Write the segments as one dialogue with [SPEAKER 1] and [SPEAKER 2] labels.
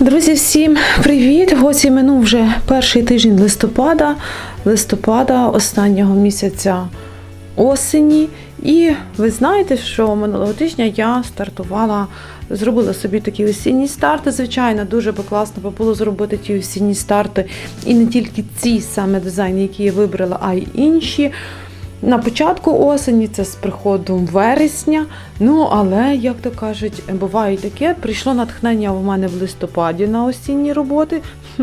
[SPEAKER 1] Друзі, всім привіт! Ось і минув вже перший тиждень листопада, листопада останнього місяця осені. І ви знаєте, що минулого тижня я стартувала, зробила собі такі осінні старти. Звичайно, дуже би класно було зробити ті осінні старти. І не тільки ці саме дизайни, які я вибрала, а й інші. На початку осені, це з приходом вересня. Ну, але, як то кажуть, буває таке, прийшло натхнення у мене в листопаді на осінні роботи.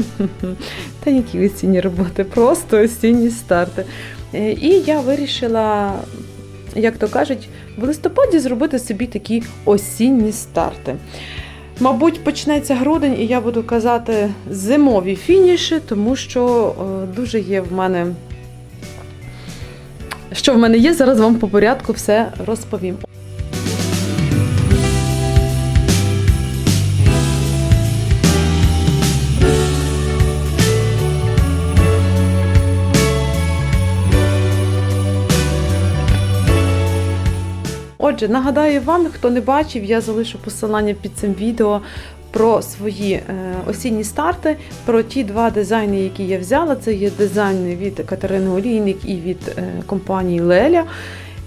[SPEAKER 1] Та які осінні роботи, просто осінні старти. Е, І я вирішила, як то кажуть, в листопаді зробити собі такі осінні старти. Мабуть, почнеться грудень, і я буду казати зимові фініші, тому що е, дуже є в мене що в мене є, зараз вам по порядку все розповім. Отже, нагадаю вам, хто не бачив, я залишу посилання під цим відео про свої е, осінні старти, про ті два дизайни, які я взяла. Це є дизайни від Катерини Олійник і від е, компанії Леля.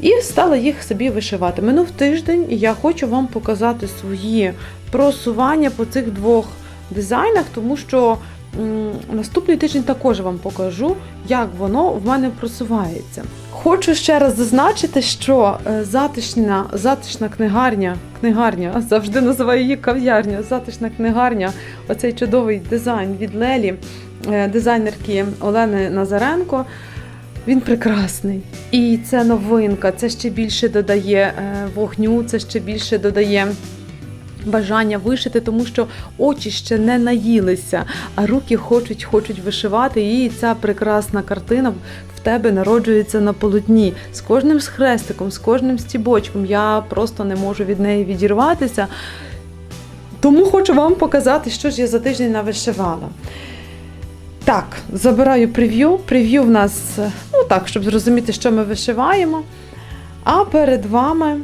[SPEAKER 1] І стала їх собі вишивати. Минув тиждень, і я хочу вам показати свої просування по цих двох дизайнах, тому що наступний тиждень також вам покажу, як воно в мене просувається. Хочу ще раз зазначити, що е, затишна, затишна книгарня, книгарня, завжди називаю її кав'ярня, затишна книгарня, оцей чудовий дизайн від Лелі, е, дизайнерки Олени Назаренко. Він прекрасний. І це новинка, це ще більше додає е, вогню, це ще більше додає бажання вишити, тому що очі ще не наїлися, а руки хочуть, хочуть вишивати. І ця прекрасна картина в тебе народжується на полотні з кожним з хрестиком, з кожним стібочком. Я просто не можу від неї відірватися. Тому хочу вам показати, що ж я за тиждень навишивала. Так, забираю прев'ю. Прев'ю в нас, е, ну так, щоб зрозуміти, що ми вишиваємо. А перед вами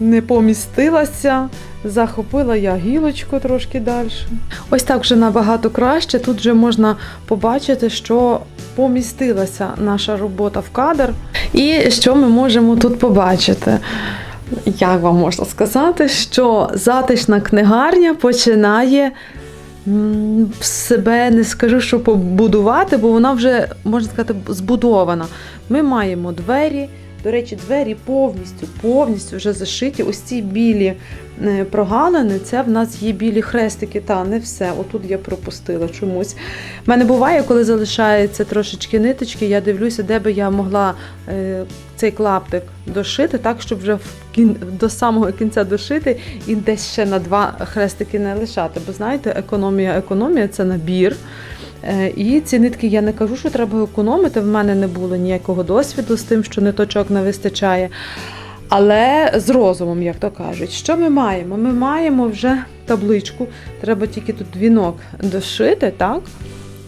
[SPEAKER 1] не помістилася, захопила я гілочку трошки далі. Ось так вже набагато краще. Тут вже можна побачити, що помістилася наша робота в кадр. І що ми можемо тут побачити. Як вам можна сказати, що затишна книгарня починає себе не скажу, що побудувати, бо вона вже, можна сказати, збудована. Ми маємо двері. До речі, двері повністю, повністю вже зашиті. Ось ці білі е, прогалини, це в нас є білі хрестики. Та не все. Отут я пропустила чомусь. У мене буває, коли залишається трошечки ниточки, я дивлюся, де би я могла е, цей клаптик дошити, так, щоб вже до самого кінця дошити і десь ще на два хрестики не лишати. Бо знаєте, економія, економія це набір. Е, І ці нитки я не кажу, що треба економити. В мене не було ніякого досвіду з тим, що ниточок не вистачає. Але з розумом, як то кажуть, що ми маємо? Ми маємо вже табличку. Треба тільки тут вінок дошити, так?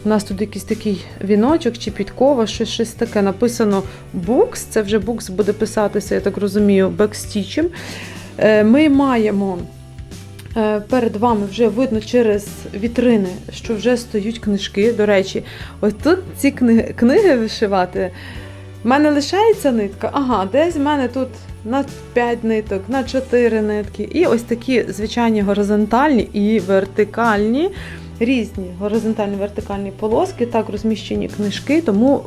[SPEAKER 1] У нас тут якийсь такий віночок чи підкова, щось, щось таке. Написано букс. Це вже букс буде писатися, я так розумію, бекстічем. Е, Ми маємо. Е, Перед вами вже видно через вітрини, що вже стоять книжки. До речі, ось тут ці книги, книги вишивати. В мене лишається нитка. Ага, десь в мене тут на 5 ниток, на 4 нитки. І ось такі звичайні горизонтальні і вертикальні, різні горизонтальні вертикальні полоски, так розміщені книжки. Тому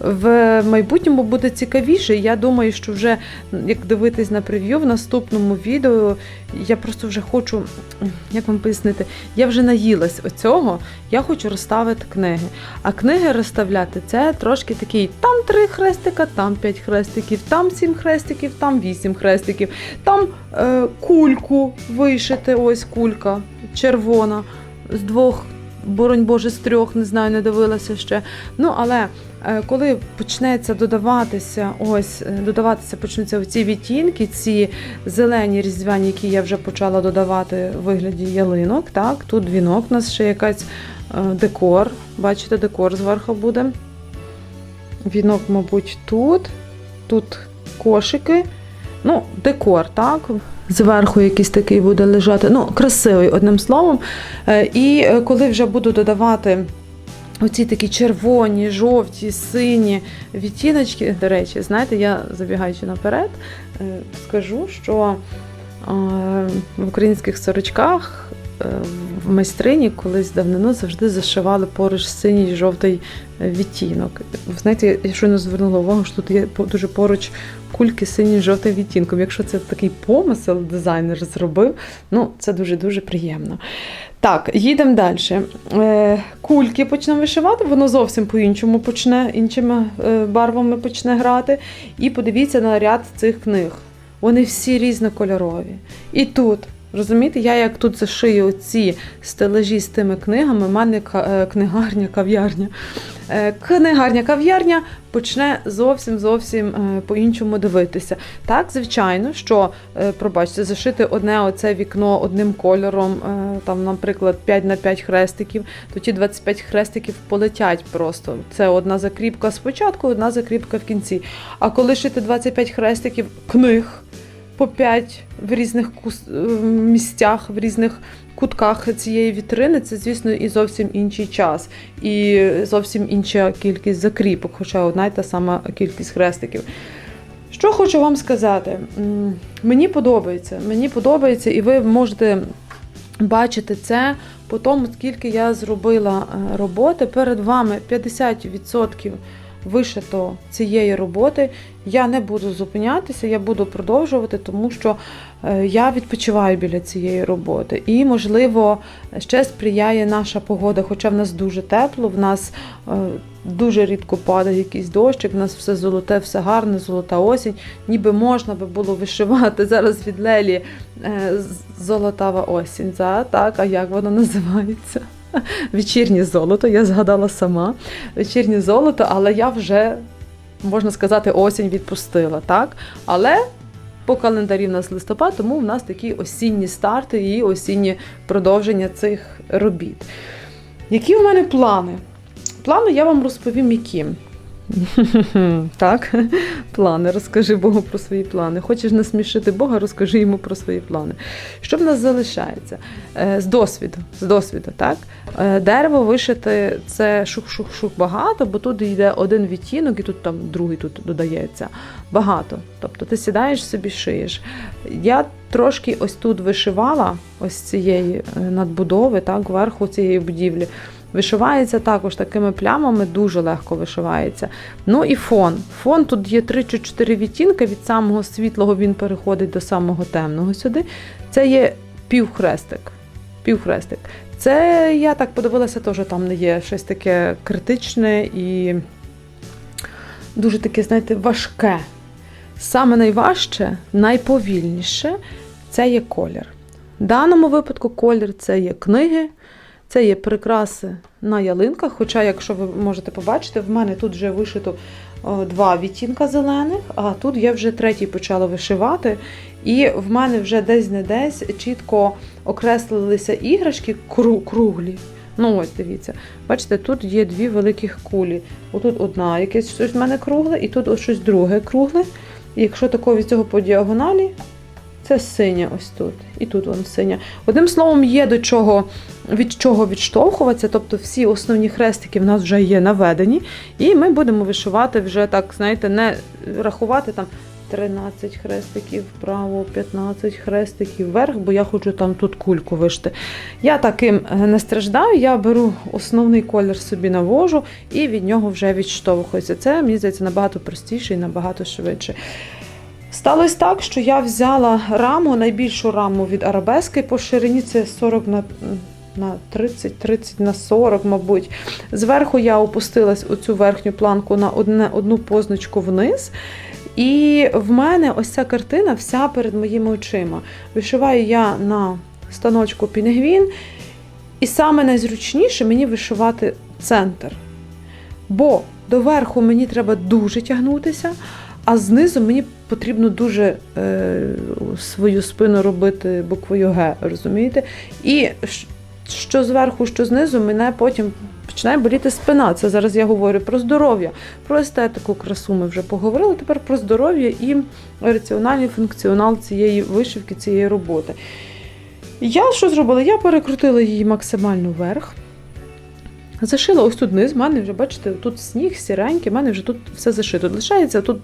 [SPEAKER 1] в майбутньому буде цікавіше. Я думаю, що вже як дивитись на прев'ю в наступному відео, я просто вже хочу, як вам пояснити, я вже наїлась оцього, я хочу розставити книги. А книги розставляти це трошки такий, там три хрестика, там п'ять хрестиків, там сім хрестиків, там вісім хрестиків, там е, кульку вишити, ось кулька червона з двох. Боронь Боже, з трьох, не знаю, не дивилася ще. Ну, але е, коли почнеться додаватися, ось е, додаватися почнуться ці відтінки, ці зелені різдвяні, які я вже почала додавати в вигляді ялинок. Так, тут вінок, у нас ще якась е, декор. Бачите, декор зверху буде. Вінок, мабуть, тут, тут кошики. Ну, декор, так. Зверху якийсь такий буде лежати. Ну, красивий, одним словом. Е, І е, коли вже буду додавати оці такі червоні, жовті, сині відтіночки, до речі, знаєте, я забігаючи наперед, е, скажу, що в українських сорочках в майстрині колись давнину завжди зашивали поруч синій жовтий відтінок. Знаєте, я щойно звернула увагу, що тут є дуже поруч кульки синьо жовтим відтінком. Якщо це такий помисел дизайнер зробив, ну це дуже-дуже приємно. Так, їдемо далі. Е, кульки почнемо вишивати, воно зовсім по-іншому почне, іншими е, барвами почне грати. І подивіться на ряд цих книг. Вони всі різнокольорові. І тут, розумієте, я як тут зашию ці стележі з тими книгами, в мене книгарня, кав'ярня. Е, Книгарня, кав'ярня почне зовсім зовсім е, по-іншому дивитися. Так, звичайно, що, е, пробачте, зашити одне оце вікно одним кольором, там, наприклад, 5 на 5 хрестиків, то ті 25 хрестиків полетять просто. Це одна закріпка спочатку, одна закріпка в кінці. А коли шити 25 хрестиків книг по 5 в різних е, місцях, в різних кутках цієї вітрини, це, звісно, і зовсім інший час, і зовсім інша кількість закріпок, хоча одна й та сама кількість хрестиків. Що хочу вам сказати? Мені подобається. Мені подобається, і ви можете бачити це по тому, скільки я зробила е, роботи. Перед вами 50% вишито цієї роботи. Я не буду зупинятися, я буду продовжувати, тому що е, я відпочиваю біля цієї роботи. І, можливо, ще сприяє наша погода, хоча в нас дуже тепло, в нас е, дуже рідко падає якийсь дощик, в нас все золоте, все гарне, золота осінь. Ніби можна би було вишивати зараз від Лелі е, золотава осінь. Так, а як воно називається? Вечірнє золото, я згадала сама. Вечірнє золото, але я вже, можна сказати, осінь відпустила, так? Але по календарі в нас листопад, тому в нас такі осінні старти і осінні продовження цих робіт. Які в мене плани? Плани я вам розповім, які. Так, плани. Розкажи Богу про свої плани. Хочеш насмішити Бога, розкажи йому про свої плани. Що в нас залишається? Е, З досвіду, з досвіду, так? Е, Дерево вишити це шух-шух-шух багато, бо тут йде один відтінок, і тут там другий тут додається. Багато. Тобто ти сідаєш собі, шиєш. Я трошки ось тут вишивала ось цієї е, надбудови, так, вверху цієї будівлі. Вишивається також такими плямами, дуже легко вишивається. Ну і фон. Фон тут є 3 чи 4 відтінки, від самого світлого він переходить до самого темного сюди. Це є півхрестик. Півхрестик. Це я так подивилася, теж там не є щось таке критичне і дуже таке, знаєте, важке. Саме найважче, найповільніше це є колір. В даному випадку колір це є книги, це є прикраси на ялинках. Хоча, якщо ви можете побачити, в мене тут вже вишито два відтінка зелених, а тут я вже третій почала вишивати. І в мене вже десь не десь чітко окреслилися іграшки кру- круглі. Ну ось дивіться, бачите, тут є дві великих кулі. Отут одна, якесь щось в мене кругле, і тут ось щось друге кругле. І якщо такого від цього по діагоналі, це синя ось тут. І тут воно синя. Одним словом, є до чого від чого відштовхуватися. Тобто всі основні хрестики в нас вже є наведені, і ми будемо вишивати вже так, знаєте, не рахувати там 13 хрестиків вправо, 15 хрестиків вверх, бо я хочу там тут кульку вишити. Я таким е, не страждаю, я беру основний колір собі навожу і від нього вже відштовхуюся. Це, мені здається, набагато простіше і набагато швидше. Сталося так, що я взяла раму, найбільшу раму від арабески по ширині це 40 на, на 30, 30 на 40, мабуть. Зверху я опустилась оцю верхню планку на одне, одну позначку вниз. І в мене ось ця картина вся перед моїми очима. Вишиваю я на станочку Пінгвін, і саме найзручніше мені вишивати центр. Бо доверху мені треба дуже тягнутися, а знизу мені потрібно дуже е, свою спину робити буквою Г, розумієте? І що зверху, що знизу, мене потім починає боліти спина. Це зараз я говорю про здоров'я, про естетику красу ми вже поговорили. Тепер про здоров'я і раціональний функціонал цієї вишивки, цієї роботи. Я що зробила? Я перекрутила її максимально вверх. Зашила ось тут низ, в мене вже, бачите, тут сніг сіренький, в мене вже тут все зашито. Лишається тут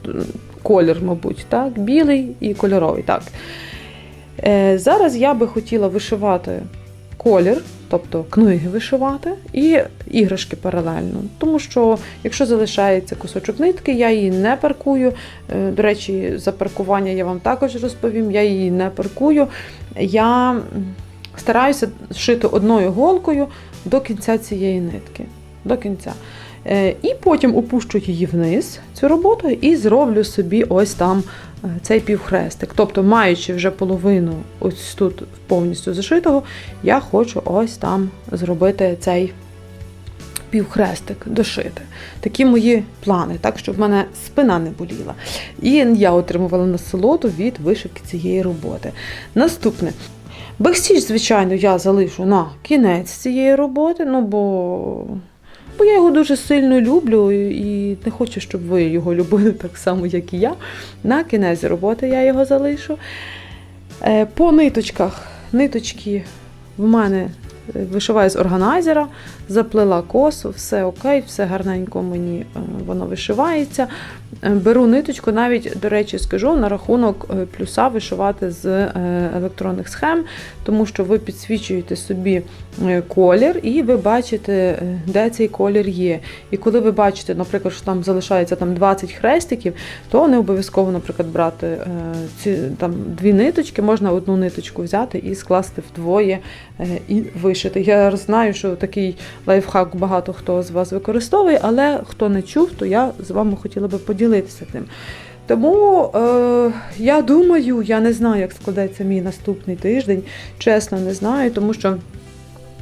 [SPEAKER 1] колір, мабуть, так? білий і кольоровий. так. Е, зараз я би хотіла вишивати колір, тобто книги вишивати, і іграшки паралельно. Тому що, якщо залишається кусочок нитки, я її не паркую. Е, До речі, за паркування я вам також розповім, я її не паркую. Я стараюся шити одною голкою до кінця цієї нитки. До кінця. Е, І потім опущу її вниз, цю роботу, і зроблю собі ось там е, цей півхрестик. Тобто, маючи вже половину ось тут повністю зашитого, я хочу ось там зробити цей півхрестик, дошити. Такі мої плани, так, щоб в мене спина не боліла. І я отримувала насолоду від вишивки цієї роботи. Наступне. Бексіч, звичайно, я залишу на кінець цієї роботи, ну бо, бо я його дуже сильно люблю і не хочу, щоб ви його любили так само, як і я. На кінець роботи я його залишу. Е, По ниточках, ниточки в мене е, вишиваю з органайзера, заплела косу, все окей, все гарненько мені е, воно вишивається. Е, Беру ниточку, навіть, до речі, скажу на рахунок е, плюса вишивати з електронних схем, тому що ви підсвічуєте собі колір і ви бачите, де цей колір є. І коли ви бачите, наприклад, що там залишається там 20 хрестиків, то не обов'язково, наприклад, брати ці там дві ниточки, можна одну ниточку взяти і скласти вдвоє і вишити. Я знаю, що такий лайфхак багато хто з вас використовує, але хто не чув, то я з вами хотіла би поділитися тим. Тому е, я думаю, я не знаю, як складеться мій наступний тиждень. Чесно, не знаю, тому що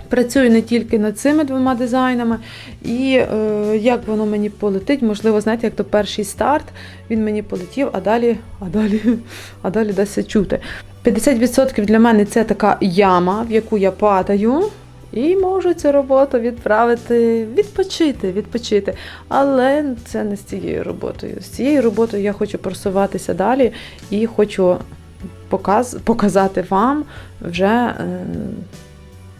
[SPEAKER 1] працюю не тільки над цими двома дизайнами, і е, як воно мені полетить, можливо, знаєте, як то перший старт, він мені полетів, а далі, а далі, а далі дасться чути. 50% для мене це така яма, в яку я падаю. І можу цю роботу відправити, відпочити, відпочити. Але це не з цією роботою. З цією роботою я хочу просуватися далі і хочу показ, показати вам вже. Е,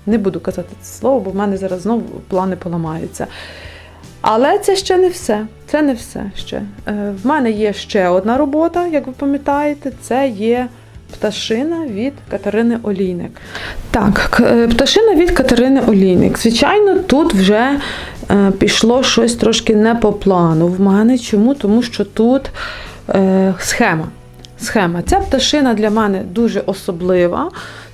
[SPEAKER 1] не буду казати це слово, бо в мене зараз знову плани поламаються. Але це ще не все. Це не все ще. Е, В мене є ще одна робота, як ви пам'ятаєте, це є пташина від Катерини Олійник. Так, е, пташина від Катерини Олійник. Звичайно, тут вже е, пішло щось трошки не по плану в мене. Чому? Тому що тут е, схема. Схема. Ця пташина для мене дуже особлива,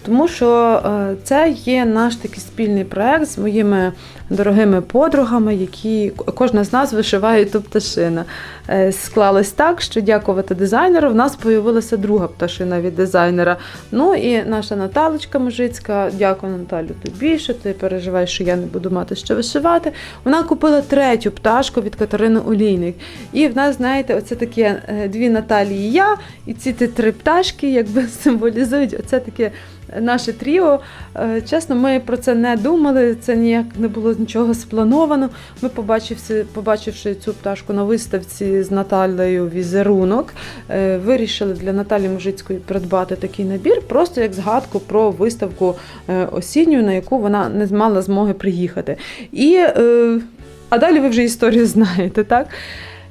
[SPEAKER 1] тому що е, це є наш такий спільний проект з моїми дорогими подругами, які кожна з нас вишиває ту пташину. Е, Склалось так, що дякувати дизайнеру, в нас появилася друга пташина від дизайнера. Ну і наша Наталочка Мужицька, дякую Наталю тобі, що ти переживаєш, що я не буду мати що вишивати. Вона купила третю пташку від Катерини Олійник. І в нас, знаєте, оце такі е, дві Наталі і я, і ці три пташки якби символізують оце таке наше тріо. Е, Чесно, ми про це не думали, це ніяк не було нічого сплановано. Ми, побачивши, побачивши цю пташку на виставці з Наталею візерунок, е, вирішили для Наталі Мужицької придбати такий набір, просто як згадку про виставку е, осінню, на яку вона не мала змоги приїхати. І, а далі ви вже історію знаєте, так?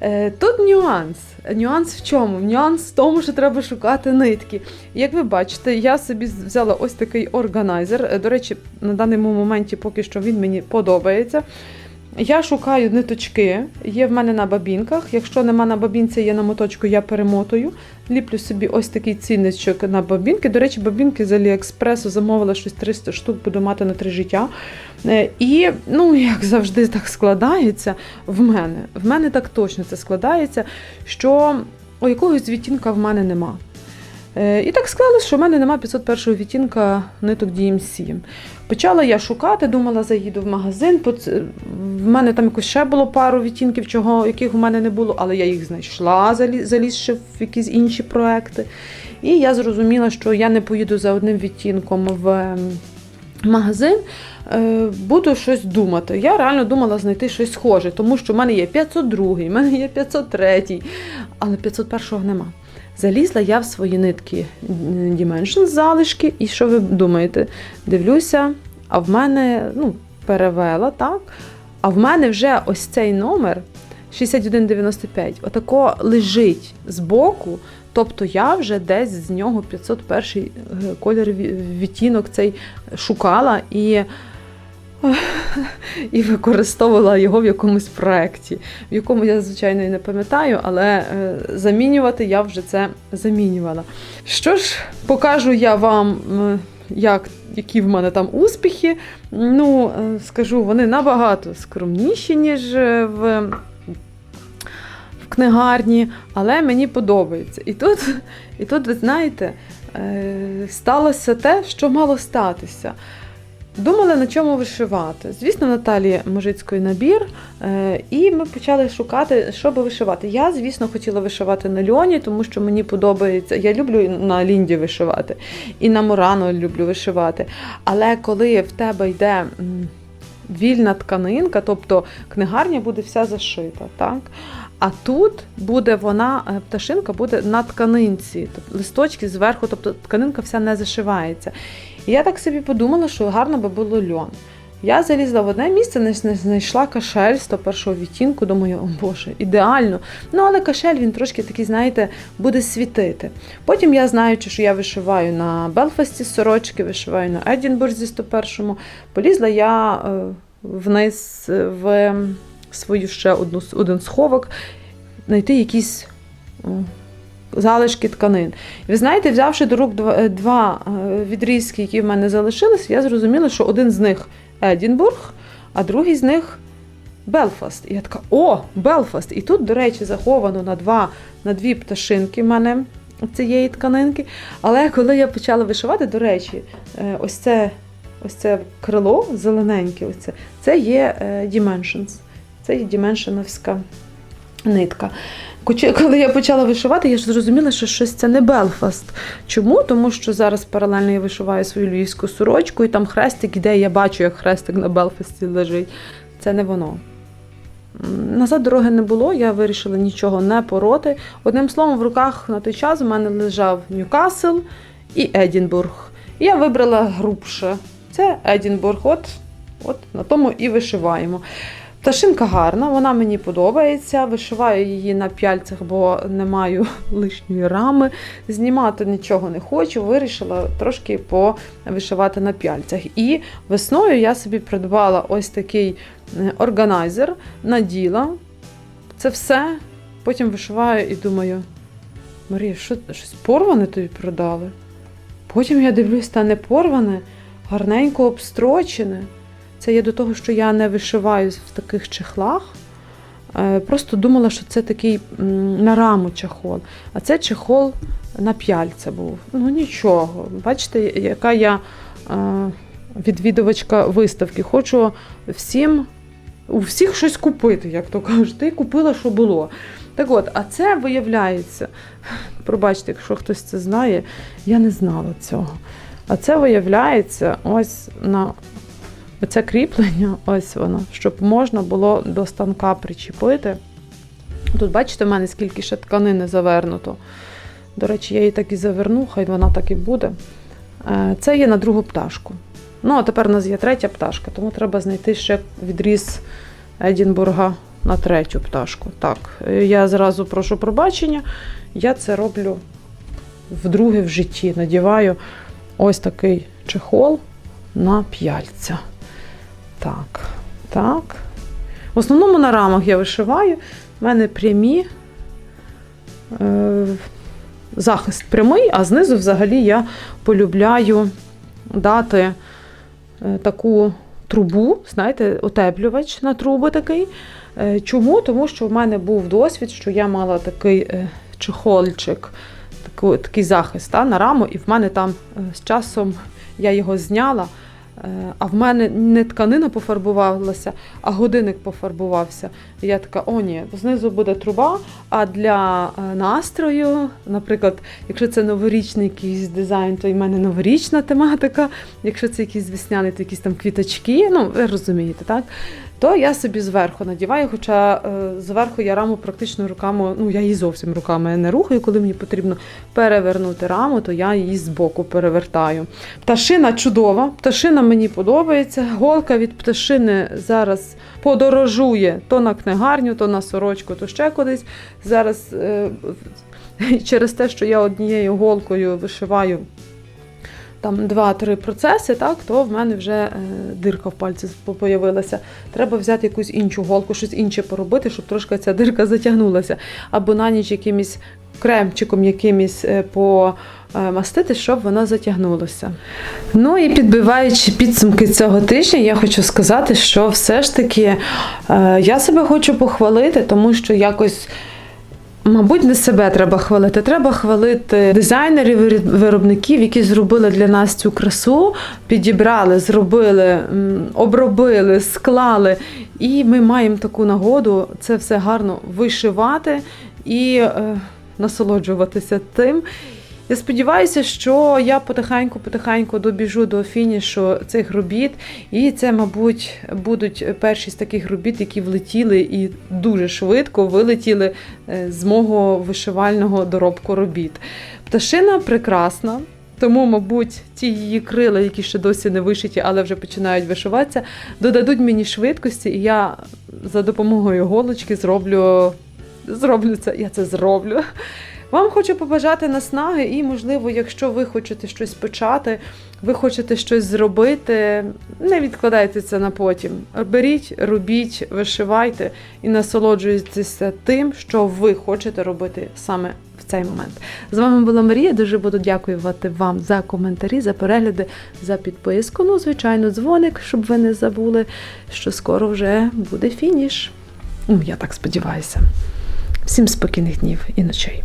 [SPEAKER 1] Е, Тут нюанс. Нюанс в чому? Нюанс в тому, що треба шукати нитки. Як ви бачите, я собі взяла ось такий органайзер. Е, До речі, на даному моменті поки що він мені подобається. Я шукаю ниточки, є в мене на бабінках. Якщо нема на бабінці, є на моточку, я перемотую. Ліплю собі ось такий цінничок на бабінки. До речі, бабінки з Аліекспресу замовила щось 300 штук, буду мати на три життя. Е, І, ну, як завжди, так складається в мене. В мене так точно це складається, що якогось відтінка в мене нема. Е, І так склалось, що в мене нема 501 відтінка ниток DMC. Почала я шукати, думала, заїду в магазин. В мене там якось ще було пару відтінків, чого, яких в мене не було, але я їх знайшла, залі- залізши в якісь інші проекти. І я зрозуміла, що я не поїду за одним відтінком в магазин, е, буду щось думати. Я реально думала знайти щось схоже, тому що в мене є 502, в мене є 503, але 501 нема. Залізла я в свої нитки Dimensions залишки, і що ви думаєте? Дивлюся, а в мене ну, перевела, так? А в мене вже ось цей номер 6195, отако лежить збоку. Тобто я вже десь з нього 501 колір відтінок цей шукала і, і використовувала його в якомусь проєкті, в якому я, звичайно, і не пам'ятаю, але е, замінювати я вже це замінювала. Що ж, покажу я вам, як, які в мене там успіхи. Ну, е, скажу, вони набагато скромніші, ніж е, в книгарні, але мені подобається. І тут, і тут ви знаєте, сталося те, що мало статися. Думали, на чому вишивати. Звісно, Наталі Мужицької набір. е, І ми почали шукати, що би вишивати. Я, звісно, хотіла вишивати на льоні, тому що мені подобається. Я люблю на лінді вишивати, і на Мурано люблю вишивати. Але коли в тебе йде вільна тканинка, тобто книгарня буде вся зашита, так? А тут буде вона, е, пташинка буде на тканинці, тобто листочки зверху, тобто тканинка вся не зашивається. І я так собі подумала, що гарно би було льон. Я залізла в одне місце, не знайшла кашель 101 відтінку, думаю, о Боже, ідеально. Ну, але кашель він трошки такий, знаєте, буде світити. Потім я, знаючи, що я вишиваю на Белфасті сорочки, вишиваю на Едінбурзі 101-му, полізла я е, вниз е, в свою ще одну, один сховок, знайти якісь о, залишки тканин. І ви знаєте, взявши до рук два, е, е, відрізки, які в мене залишились, я зрозуміла, що один з них Едінбург, а другий з них Белфаст. І я така, о, Белфаст! І тут, до речі, заховано на, два, на дві пташинки в мене цієї тканинки. Але коли я почала вишивати, до речі, е, ось це, ось це крило зелененьке, ось це, це є Dimensions. Це є Діменшиновська нитка. Коли я почала вишивати, я ж зрозуміла, що щось це не Белфаст. Чому? Тому що зараз паралельно я вишиваю свою львівську сорочку, і там хрестик іде, і я бачу, як хрестик на Белфасті лежить. Це не воно. Назад дороги не було, я вирішила нічого не пороти. Одним словом, в руках на той час у мене лежав Ньюкасл і Едінбург. І я вибрала грубше. Це Едінбург. От, от на тому і вишиваємо. Пташинка гарна, вона мені подобається. Вишиваю її на пяльцях, бо не маю лишньої рами. Знімати нічого не хочу. Вирішила трошки повишивати на пяльцях. І весною я собі придбала ось такий органайзер, наділа. Це все. Потім вишиваю і думаю: Марія, що щось порване тобі продали? Потім я дивлюсь, та не порване, гарненько обстрочене. Це є до того, що я не вишиваю в таких чехлах. Е, Просто думала, що це такий на раму чехол. А це чехол на п'яльце був. Ну нічого. Бачите, яка я е, відвідувачка виставки. Хочу всім, у всіх щось купити, як то кажуть. Ти купила, що було. Так от, а це виявляється, пробачте, якщо хтось це знає, я не знала цього. А це виявляється ось на Оце кріплення, ось воно, щоб можна було до станка причепити. Тут, бачите, в мене скільки ще тканини завернуто. До речі, я її так і заверну, хай вона так і буде. Е, Це є на другу пташку. Ну, а тепер у нас є третя пташка, тому треба знайти ще відріз Едінбурга на третю пташку. Так, е, я зразу прошу пробачення. Я це роблю вдруге в житті. Надіваю ось такий чехол на п'яльця. Так, так. В основному на рамах я вишиваю. У мене прямі. Е, захист прямий, а знизу взагалі я полюбляю дати е, таку трубу, знаєте, утеплювач на труби такий. Е, чому? Тому що в мене був досвід, що я мала такий е, чехольчик, таку, такий захист та, на раму, і в мене там е, з часом я його зняла. Е, А в мене не тканина пофарбувалася, а годинник пофарбувався. Я така, о ні, знизу буде труба. А для е, настрою, наприклад, якщо це новорічний якийсь дизайн, то і в мене новорічна тематика. Якщо це якийсь весняний, то якісь там квіточки, ну ви розумієте, так? То я собі зверху надіваю, хоча е, зверху я раму практично руками, ну я її зовсім руками не рухаю. Коли мені потрібно перевернути раму, то я її збоку перевертаю. Пташина чудова, пташина мені подобається. Голка від пташини зараз подорожує то на книгарню, то на сорочку, то ще кудись. Зараз е, через те, що я однією голкою вишиваю там 2-3 процеси, так, то в мене вже е, дирка в пальці появилася. Треба взяти якусь іншу голку, щось інше поробити, щоб трошки ця дирка затягнулася. Або на ніч якимось кремчиком якимось е, помастити, щоб вона затягнулася. Ну і підбиваючи підсумки цього тижня, я хочу сказати, що все ж таки е, я себе хочу похвалити, тому що якось. Мабуть, не себе треба хвалити. Треба хвалити дизайнерів, виробників, які зробили для нас цю красу, підібрали, зробили, обробили, склали. І ми маємо таку нагоду це все гарно вишивати і е, насолоджуватися тим. Я сподіваюся, що я потихеньку-потихеньку добіжу до фінішу цих робіт, і це, мабуть, будуть перші з таких робіт, які влетіли і дуже швидко вилетіли е, з мого вишивального доробку робіт. Пташина прекрасна. Тому, мабуть, ті її крила, які ще досі не вишиті, але вже починають вишиватися, додадуть мені швидкості, і я за допомогою голочки зроблю, зроблю це. Я це зроблю. Вам хочу побажати наснаги, і, можливо, якщо ви хочете щось почати, ви хочете щось зробити, не відкладайте це на потім. Беріть, робіть, вишивайте і насолоджуйтеся тим, що ви хочете робити саме в цей момент. З вами була Марія. Дуже буду дякувати вам за коментарі, за перегляди, за підписку. Ну, звичайно, дзвоник, щоб ви не забули, що скоро вже буде фініш. Ну, я так сподіваюся. Всім спокійних днів і ночей.